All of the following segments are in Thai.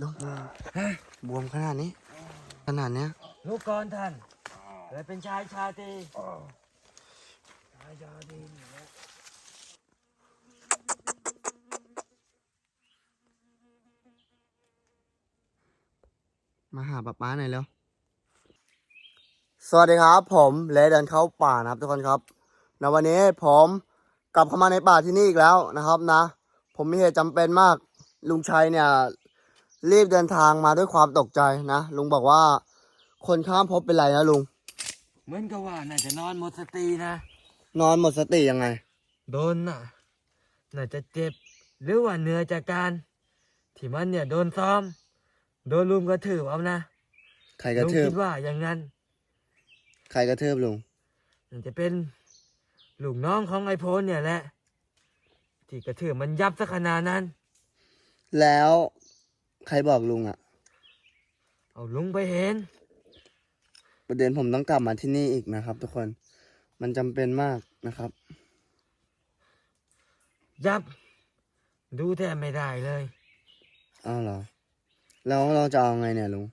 ลุงบวมขนาดนี้ ขนาดเนี้ยลูกก่อนท่านเกิดเป็นชายชาตรีชายชาตรีนี่แหละมาหาป๊าป๊าหน่อยแล้ว สวัสดีครับ ผมเลเดินเข้าป่านะครับทุกคนครับในวันนี้ผมกลับเข้ามาในป่าที่นี่อีกแล้วนะครับนะ ผมมีเหตุจำเป็นมากลุงชัยเนี่ย รีบเดินทางมาด้วยความตกใจนะลุงบอกว่า คนข้ามพบเป็นไรนะลุงเหมือนกับว่าน่าจะนอนหมดสตินะ นอนหมดสติยังไง โดนน่ะ น่าจะเจ็บ หรือว่าเหนื่อยจากการ ที่มันเนี่ยโดนซ้อม โดนลุมกระถือเอานะใครกระลุงทืบคิดว่าอย่างนั้นใครกระทืบลุงมันจะเป็นลูกน้องของไอโพนเนี่ยแหละที่กระถือมันยับสักขนาดนั้น แล้ว ใครบอกลุงอะเอาลุงไปเห็น ประเด็นผมต้องกลับมาที่นี่อีกนะครับ ทุกคน มันจำเป็นมากนะครับ ยับ ดูแทบไม่ได้เลย อ้าวเหรอ แล้วเราจะเอาไงเนี่ยลุง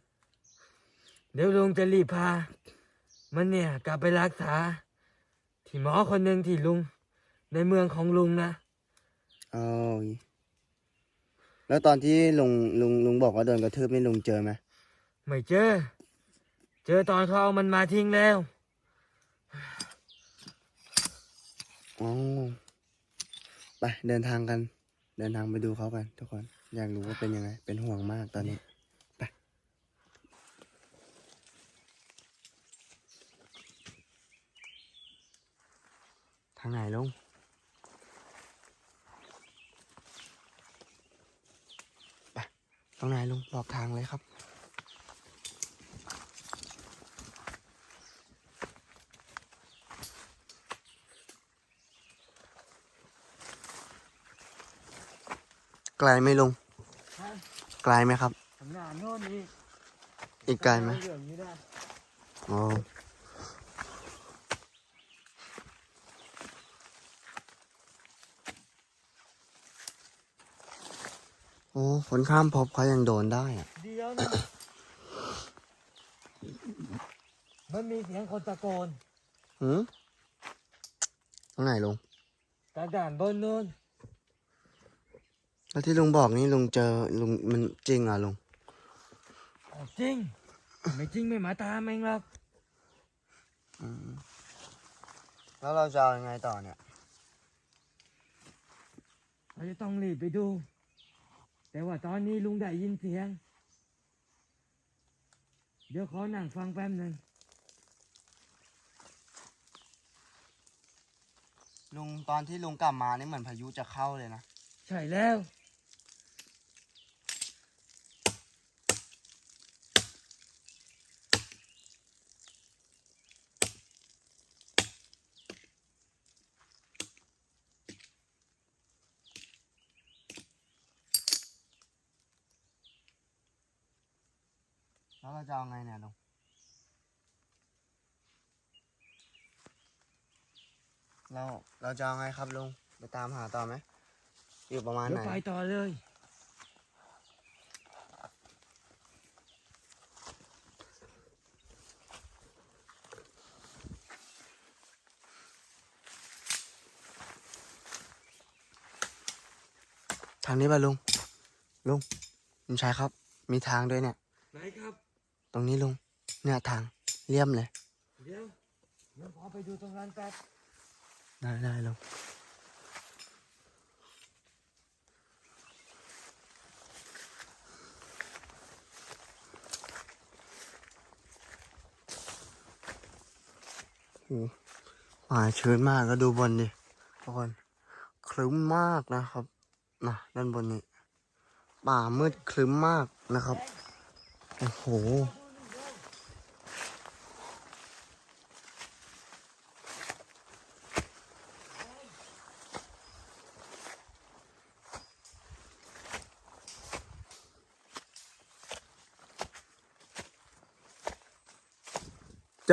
เดี๋ยวลุงจะรีบพา มันเนี่ยกลับไปรักษา ที่หมอคนหนึ่งที่ลุง ในเมืองของลุงนะ เอา แล้วตอนที่ลุงลุงลุงบอกว่าโดนกระทืบนี่ลุงเจอไหมไม่เจอ เจอตอนเขาเอามันมาทิ้งแล้วอ๋อไปเดินทางกัน เดินทางไปดูเขากันทุกคน อยากรู้ว่าเป็นยังไง เป็นห่วงมากตอนนี้ไปทางไหนลุง ไป ต รงไหนลุงบอกทางเลยครับ ไกลไหมลุงไกลไหมครับ ทำงานโน่นนี่อีกไกลไหม เรื่องนี้ได้โอ้ โอ้คนข้ามพบเขายังโดนได้อะเดียวนะมันมีเสียงคนตะโกนหืมตรงไหนลุงจากด่านบนนู้นแล้วที่ลุงบอกนี่ลุงเจอลุงมันจริงเหรอะลุงอ๋อจริง ไม่จริงไม่มาตามเองหรอกแล้วเราจะเอายังไงต่อเนี่ย เราจะต้องรีบไปดู แต่ว่าตอนนี้ลุงได้ยินเสียง เดี๋ยวขอนั่งฟังแป๊บหนึ่งลุงตอนที่ลุงกลับมานี่เหมือนพายุจะเข้าเลยนะ ใช่แล้ว เราจะเอาไงเนี่ยลุงเราเราจะเอาไงครับลุงไปตามหาต่อไหมอยู่ประมาณเดี๋ยไหวนไปต่อเลย ทางนี้ป่ะลุงลุงลุงชายครับ มีทางด้วยเนี่ย ไหนครับ ตรงนี้ลุงเนี่ยทางเลี่ยมเลยเดี๋ยวเดี๋ยวขอไปดูตรงนั้นแป๊บได้ได้ลุงโอ้โหป่าชื้นมากก็ดูบนดิทุกคนคลึ้มมากนะครับนะด้านบนนี้ ป่ามืดคลึ้มมากนะครับ โอ้โห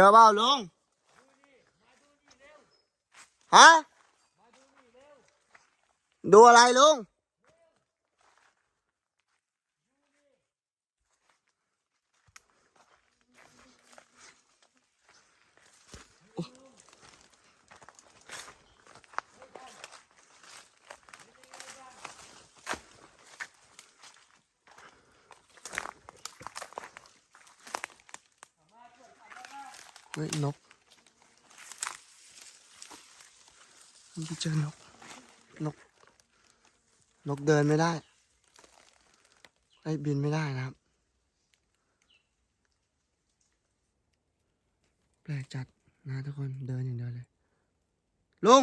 อเปล่าลุงฮะดูอะไรลุง เฮ้ยนกมันไปเจอนก นก นกเดินไม่ได้ไอ้บินไม่ได้นะครับ แปลกจัดนะทุกคนเดินอย่างเดียวเลย ลุง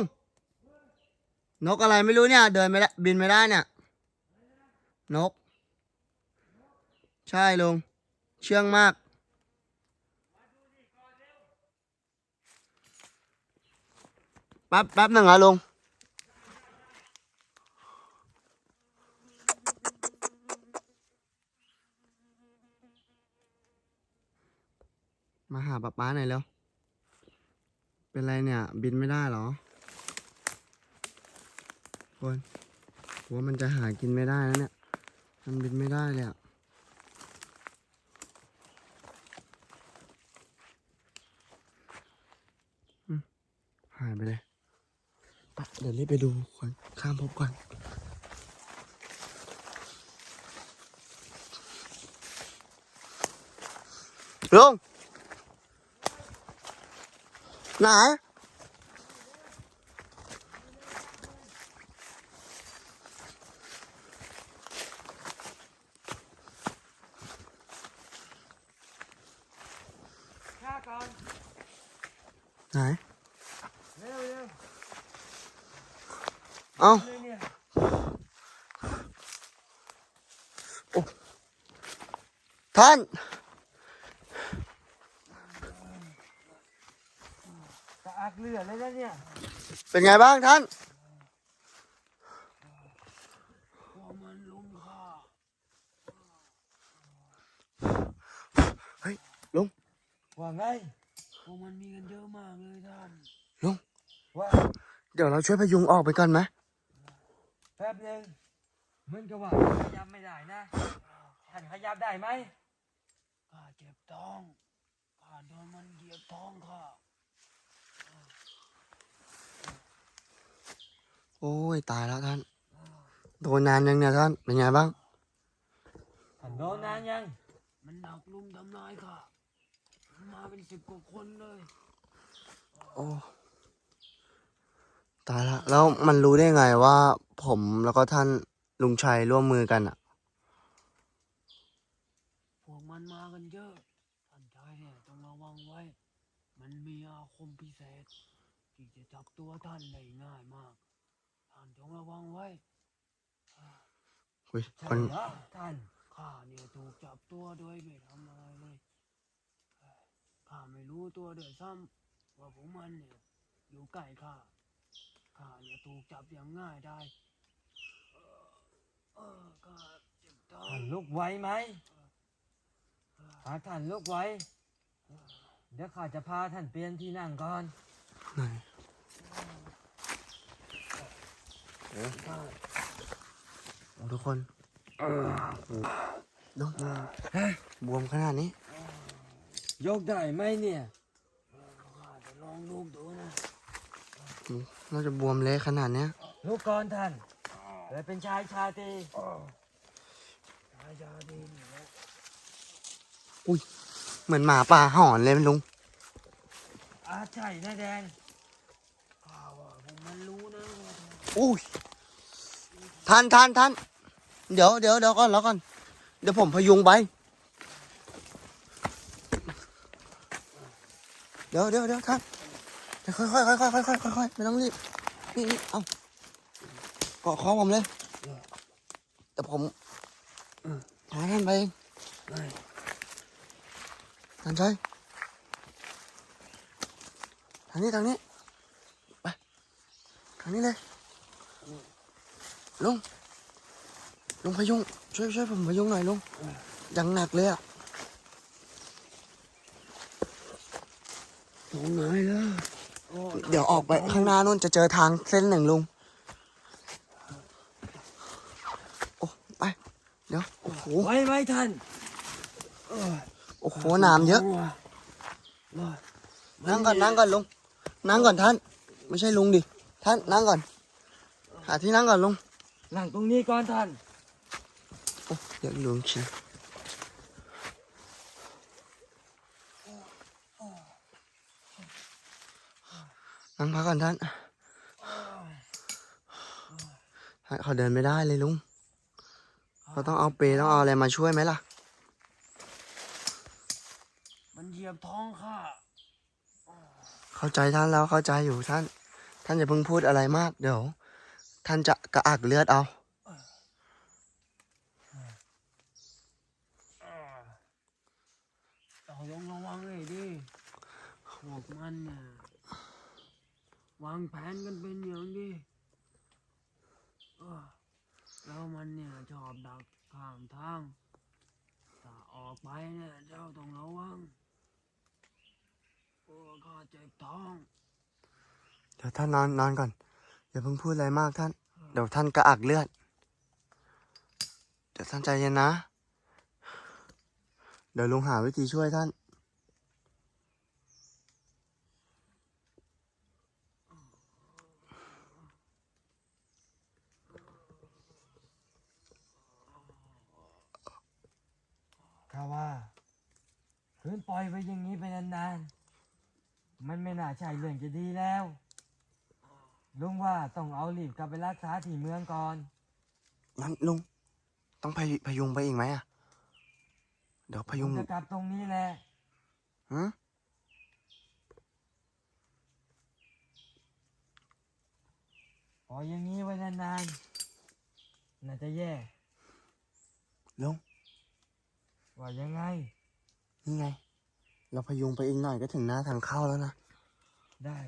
นกอะไรไม่รู้เนี่ย เดินไม่ได้บินไม่ได้เนี่ย นก ใช่ลุง เชื่องมาก แป๊บแป๊บหนึ่งอะลุงมาหาป๊าป๊าหน่อยเร็ว เป็นไรเนี่ย บินไม่ได้เหรอ คนผมว่ามันจะหากินไม่ได้แล้วเนี่ย มันบินไม่ได้เลยอะหายไปเลย ปเดี๋ยวรีบไปดูก่อนข้ามพบก่อนลุงไหน ข้าก่อน ไหน เร็วเร็ว เอ้า เลยเนี่ย ท่านกระอักเลือดเลยนะเนี่ยเป็นไงบ้างท่าน พวกมันลุมข้าเฮ้ยลุง ว่าไง พวกมันมีกันเยอะมากเลยท่านลุง ว่าเดี๋ยวเราช่วยพยุงออกไปก่อนไหมแป๊บหนึ่งมันก็ว่าขยับไม่ได้นะท่านขยับได้ไหมข้า เจ็บท้องข้าโดนมันเหยียบท้องข้าโอ้ยตายแล้วท่าน โดนนานยังเนี่ยท่าน เป็นไงบ้าง ท่านโดนนานยัง มันหนักลุมทำร้ายข้ามันมาเป็นสิบกว่าคนเลย โอ้ ตายละ แล้วมันรู้ได้ไงว่าผมแล้วก็ท่านลุงชัยร่วมมือกันอะ พวกมันมากันเยอะท่านชายเนี่ยต้องระวังไว้ มันมีอาคมพิเศษ ที่ จะจับตัวท่านได้ง่ายมาก ท่านจงระวังไว้อุ้ยใช่คนเหรอท่านข้าเนี่ยถูกจับตัวโดยไม่ทำอะไรเลยเอ้ยข้าไม่รู้ตัวด้วยซ้ำว่าพวกมันเนี่ยอยู่ใกล้ข้าข้าเนี่ยถูกจับอย่างง่ายได้เออเออข้าเจ็บท้อท่างนลุกไหวไหมถ้าท่านลุกไหวเดี๋ยวข้าจะพาท่านเปลี่ยนที่นั่งก่อน ไหน ข้า โอ้ทุกคนลุงบวมขนาดนี้ ยกได้ไหมเนี่ยข้าจะลองลูกดูนะน่าจะบวมเละขนาดเนี้ยลุกก่อนท่านเลยเป็นชายชาตรีชายชาดีนี่แหละเหมือนหมาป่าหอนเลยลุงอาใช่นะแดง ข้าว่าพวกมันรู้นะว่าท่าน อุ้ยท่านท่านท่านเดี๋ยวเดี๋ยวเดี๋ยวก่อนแล้วก่อน เดี๋ยวผมพยุงไป เดี๋ยวเดี๋ยวเดี๋ยวท่านค่อยค่อยค่อยค่อยค่อยค่อยค่อยค่อยไม่ต้องรีบ นี่นี่เอาเกาะคอผมเลยเดี๋ยวผมหาท่านไปเองท่านชัยทางนี้ทางนี้ ไป ทางนี้เลย ลุงลุงพยุงช่วยช่วยผมพยุงหน่อยลุงยังหนักเลยอะตรงไหนล่ะโอ้ยเดี๋ยวออกไปข้างหน้านู่นจะเจอทางเส้นหนึ่งลุงโอ้ไปเดี๋ยวโอ้โหไหวไหมท่านเอ้ยโอ้โหน้ำเยอะว่ะว่านั่งก่อนนั่งก่อนลุงนั่งก่อนท่าน ไม่ใช่ลุงดิท่านนั่งก่อนหาที่นั่งก่อนลุง นั่งตรงนี้ก่อนท่านโอ้เดี๋ยวลุงชิมนั่งพักก่อนท่านท่านเขาเดินไม่ได้เลยลุงเราต้องเอาเปรย์ต้องเอาอะไรมาช่วยไหมล่ะ มันเหยียบท้องข้าเข้าใจท่านแล้วเข้าใจอยู่ท่าน ท่านอย่าเพิ่งพูดอะไรมากเดี๋ยว ท่านจะกระอักเลือดเอาต่อลงระวังเลยดิพวกมันเนี่ยวางแผนกันเป็นอย่างดีเออแล้วมันเนี่ยชอบดักข้างทางถ้าออกไปเนี่ยเจ้าต้องระวังโอ้ข้าเจ็บท้อง เดี๋ยวท่านนอนนอนก่อน อย่าเพิ่งพูดอะไรมากท่าน เดี๋ยวท่านกระอักเลือด เดี๋ยวท่านใจเย็นนะ เดี๋ยวลุงหาวิธีช่วยท่าน ข้าว่าคืนปล่อยไว้อย่างนี้ไปนานๆ มันไม่น่าใช่เรื่องจะดีแล้ว ลุงว่าต้องเอารีบกลับไปรักษาที่เมืองก่อน งั้นลุง ต้องพยพยุงไปอีกไหมอะ เดี๋ยวพยุงจะกลับตรงนี้แหละหืมปล่อยอย่างนี้ไว้นานๆ น่าจะแย่ ลุง ว่ายังไง นี่ไง เราพยุงไปอีกหน่อยก็ถึงหน้าทางเข้าแล้วนะ ได้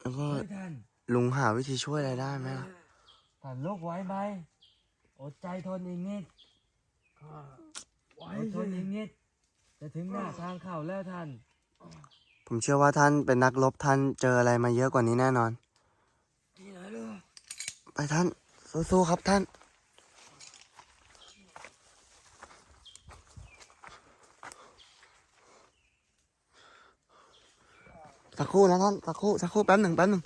แล้วก็เฮ้ยท่านลุงหาวิธีช่วยอะไรได้ไหมล่ะท่านลุกไหวไหมอดใจทนอีกนิดข้าไหวอดทสินอีกนิด จะถึงหน้าทางเข้าแล้วท่าน ผมเชื่อว่าท่านเป็นนักรบท่านเจออะไรมาเยอะกว่านี้แน่นอนที่ไหนเลยไปท่านสู้ๆครับท่าน สักครู่นะท่านสักครู่สักครู่แป๊บหนึ่งแป๊บหนึ่ง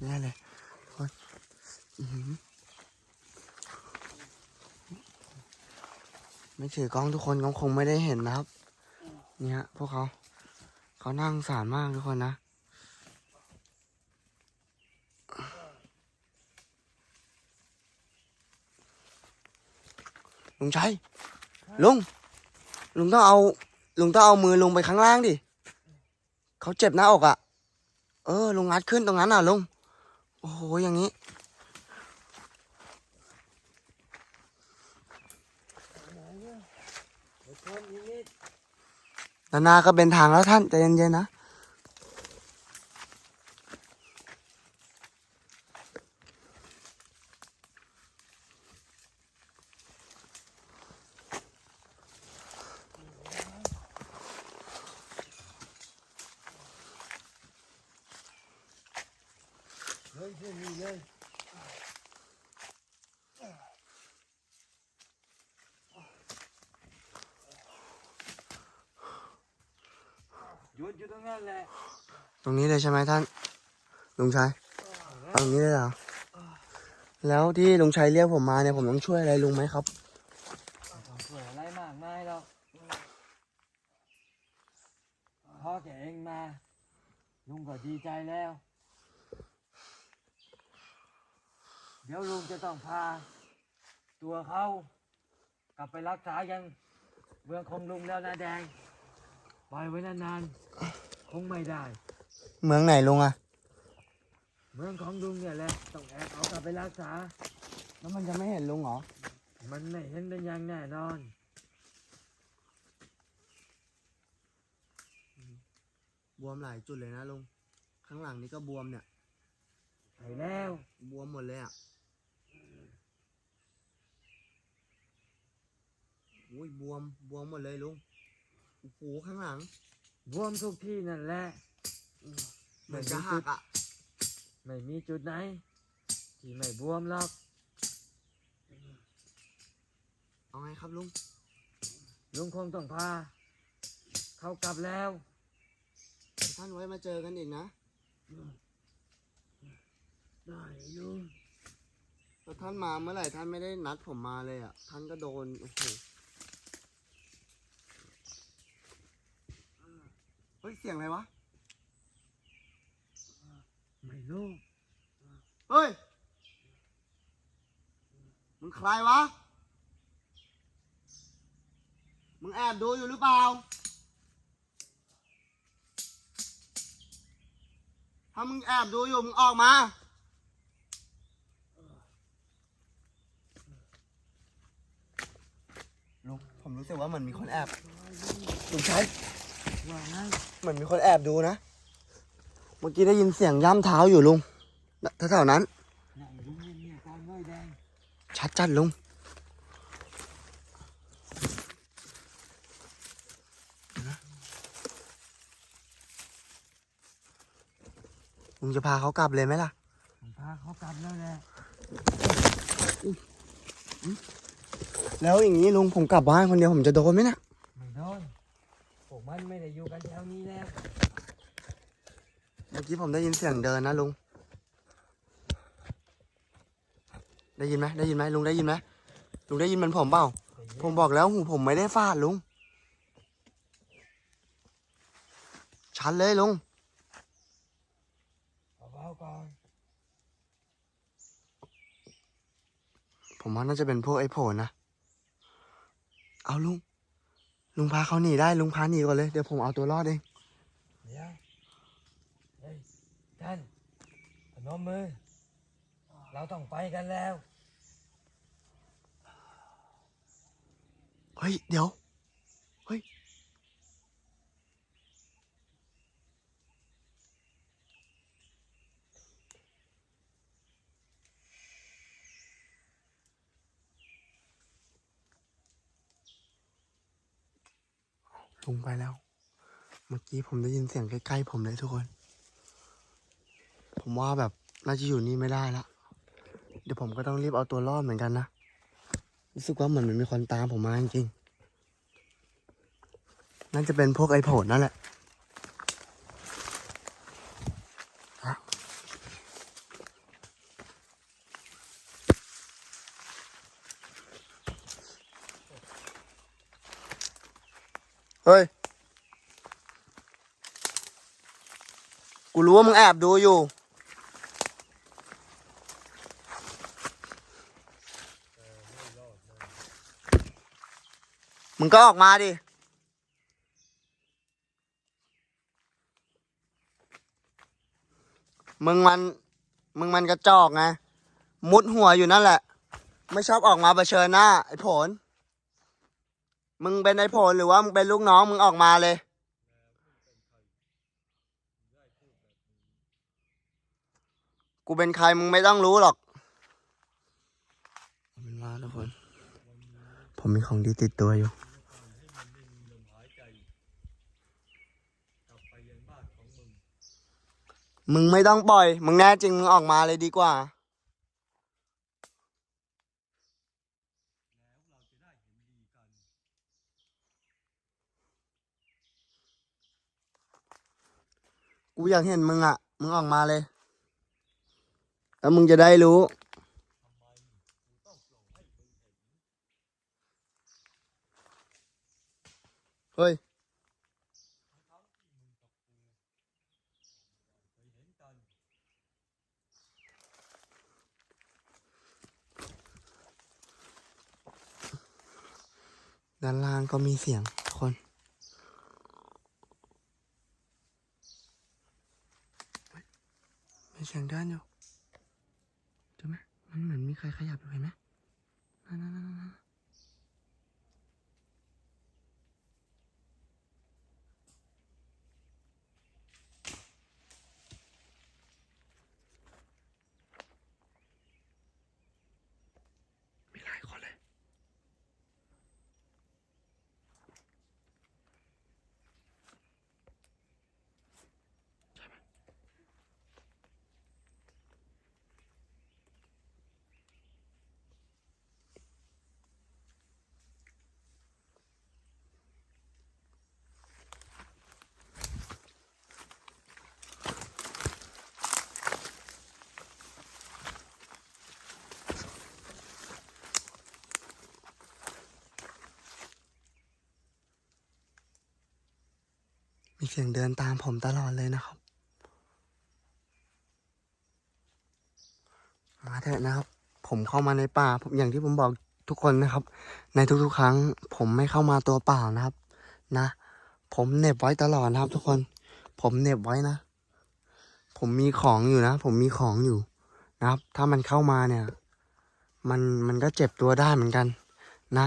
แน่เลยโอ๊ยอื้อหือไม่ถือกล้องทุกคนก็คงไม่ได้เห็นนะครับ เนี่ยพวกเขา เขานั่งสารมากทุกคนนะลุงชัยลุง ลุงต้องเอา ลุงต้องเอามือลงไปข้างล่างดิเขาเจ็บหน้าอกอะ่ะ เออ ลุงงัดขึ้นตรงนั้นอะลุง โอ้โห อย่างนี้ นานาก็เป็นทางแล้วท่านใจเย็นๆนะ เฮ้ยเช่นนี้เลยหยุดอยู่ตรงนั้นแหละตรงนี้เลยใช่ไหมท่าน ลุงชัยเอาตรงนี้เลยเหรอ แล้วที่ลุงชัยเรียกผมมาเนี่ยผมต้องช่วยอะไรลุงไหมครับ ไม่ต้องช่วยอะไรมากมายหรอกพ่อแกเองมา ลุงก็ดีใจแล้ว เดี๋ยวลุงจะต้องพา ตัวเขากลับไปรักษายังเมืองคงลุงแล้วนะแดงปล่อยไว้นานๆคงไม่ได้ เมืองไหนลุงอะเมืองของลุงเนี่ยแหละต้องแอบเอากลับไปรักษา แล้วมันจะไม่เห็นลุงเหรอ มันไม่เห็นเป็นอย่างแน่นอนบวมหลายจุดเลยนะลุง ข้างหลังนี่ก็บวมเนี่ยใช่แล้ว บวมหมดเลยอะ อุ้ยบวมบวมหมดเลยลุงโอ้โหข้างหลัง บวมทุกที่นั่นแหละ เหมือนจะหักอะ ไม่มีจุดไหน ที่ไม่บวมหรอก เอาไงครับลุง ลุงคงต้องพา เขากลับแล้ว ท่านไว้มาเจอกันอีกนะ ได้ลุง แล้วท่านมาเมื่อไหร่ท่านไม่ได้นัดผมมาเลยอะ ท่านก็โดน โอ้โห เฮ้ย เสียงอะไรวะ ไม่รู้ เฮ้ย มึงใครวะ มึงแอบดูอยู่หรือเปล่า ถ้ามึงแอบดูอยู่ มึงออกมา ลุงผมรู้สึกว่าเหมือนมีคนแอบลุงชัยว่าไง เหมือนมีคนแอบดูนะ เมื่อกี้ได้ยินเสียงย่ำเท้าอยู่ลุงแถวๆนั้นไหนลุงเนี่ยเนี่ยตอนน้อยแดงชัดจัดลุงลุงจะพาเขากลับเลยไหมล่ะผมพาเขากลับแล้วแหละแล้วอย่างนี้ลุงผมกลับบ้านคนเดียวผมจะโดนไหมเนะไม่โดน พวกมันไม่ได้อยู่กันแถวนี้แล้ว เมื่อกี้ผมได้ยินเสียงเดินนะลุง ได้ยินไหมได้ยินไหมลุงได้ยินไหมลุงได้ยินเหมันผมเปล่า ผมบอกแล้วหูผมไม่ได้ฟาดลุง ชัดเลยลุงเบาๆก่อนผมว่าน่าจะเป็นพวกไอ้โผล่นะ เอาลุง ลุงพาเขาหนีได้ลุงพาหนีก่อนเลยเดี๋ยวผมเอาตัวรอดเองเดี๋ยวเฮ้ยท่านพนมมือ เราต้องไปกันแล้ว เฮ้ย เดี๋ยว ลุงไปแล้ว เมื่อกี้ผมได้ยินเสียงใกล้ๆผมเลยทุกคน ผมว่าแบบน่าจะอยู่นี่ไม่ได้ละเดี๋ยวผมก็ต้องรีบเอาตัวรอดเหมือนกันนะ รู้สึกว่าเหมือนมันมีคนตามผมมาจริงๆ น่าจะเป็นพวกไอ้โผล่นั่นแหละ เฮ้ย กูรู้ว่ามึงแอบดูอยู่ มึงก็ออกมาดิ มึงมัน มึงมันกระจอกไง มุดหัวอยู่นั่นแหละ ไม่ชอบออกมาเผชิญหน้า ไอ้ผล มึงเป็นไอ้ผลหรือว่ามึงเป็นลูกน้องมึงออกมาเลย กูเป็นใครมึงไม่ต้องรู้หรอกเอาเป็นว่าทุกคน ผมมีของดีติดตัวอยู่มึงไม่ต้องปล่อย มึงแน่จริงมึงออกมาเลยดีกว่า กูอยากเห็นมึงอะ มึงออกมาเลย แล้วมึงจะได้รู้ เฮ้ย ด้านล่างก็มีเสียงคน เสียงเดินอยู่เจอไหมมันเหมือนมีใครขยับอยู่เห็นไหมนั่นนั่นนั่น มีเสียงเดินตามผมตลอดเลยนะครับมาเถอะนะครับ ผมเข้ามาในป่าผมอย่างที่ผมบอกทุกคนนะครับ ในทุกๆ ครั้ง ผมไม่เข้ามาตัวเปล่านะครับ นะ ผมเน็บไว้ตลอดนะครับ ทุกคน ผมเน็บไว้นะ ผมมีของอยู่นะ ผมมีของอยู่นะครับ ถ้ามันเข้ามาเนี่ย มันมันก็เจ็บตัวได้เหมือนกัน นะ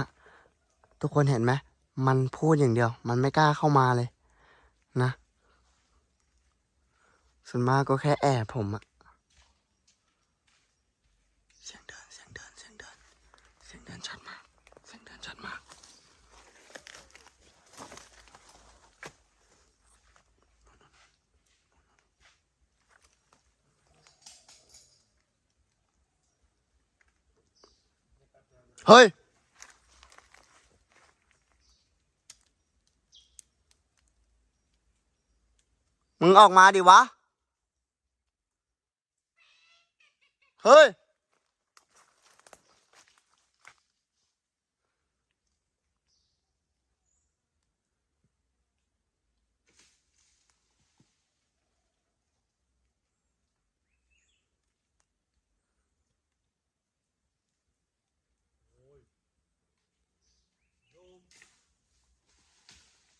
ทุกคนเห็นไหมมันพูดอย่างเดียว มันไม่กล้าเข้ามาเลย นะ ส่วนมากก็แค่แอบผมอะเสียงเดินเสียงเดินเสียงเดินเสียงเดินชัดมากเสียงเดินชัดมากเฮ้ย มึงออกมาดิวะ เฮ้ย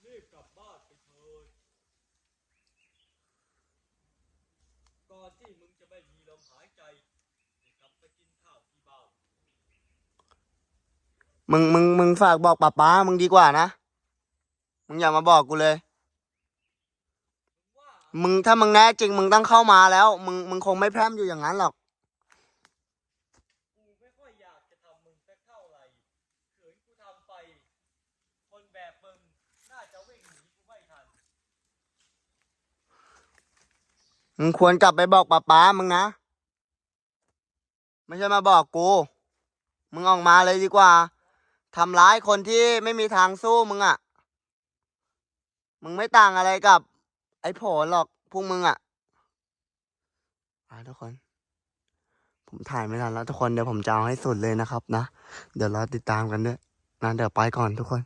รีบกลับบ้านไปเถิด ก่อนที่มึงจะไม่มีลมหายใจได้กลับไปกินข้าวที่บ้าน มึงมึงมึงฝากบอกป้าป้ามึงดีกว่านะ มึงอย่ามาบอกกูเลย มึงถ้ามึงแน่จริง มึงต้องเข้ามาแล้ว มึงมึงคงไม่แพร่มอยู่อย่างนั้นหรอกมึงคนแบบมึงน่าจะวิ่งหนีกูไม่ทันมึงควรกลับไปบอกป้าป้ามึงนะ ไม่ใช่มาบอกกู มึงออกมาเลยดีกว่า ทำร้ายคนที่ไม่มีทางสู้มึงอะ่ะ มึงไม่ต่างอะไรกับ ไอ้โผล่หรอกพวกมึงอะ่ะอะทุกคน ผมถ่ายไม่ทันแล้วทุกคนเดี๋ยวผมจะเอาให้สุดเลยนะครับ นะ เดี๋ยวรอติดตามกันด้วยนะเดี๋ยวไปก่อนทุกคน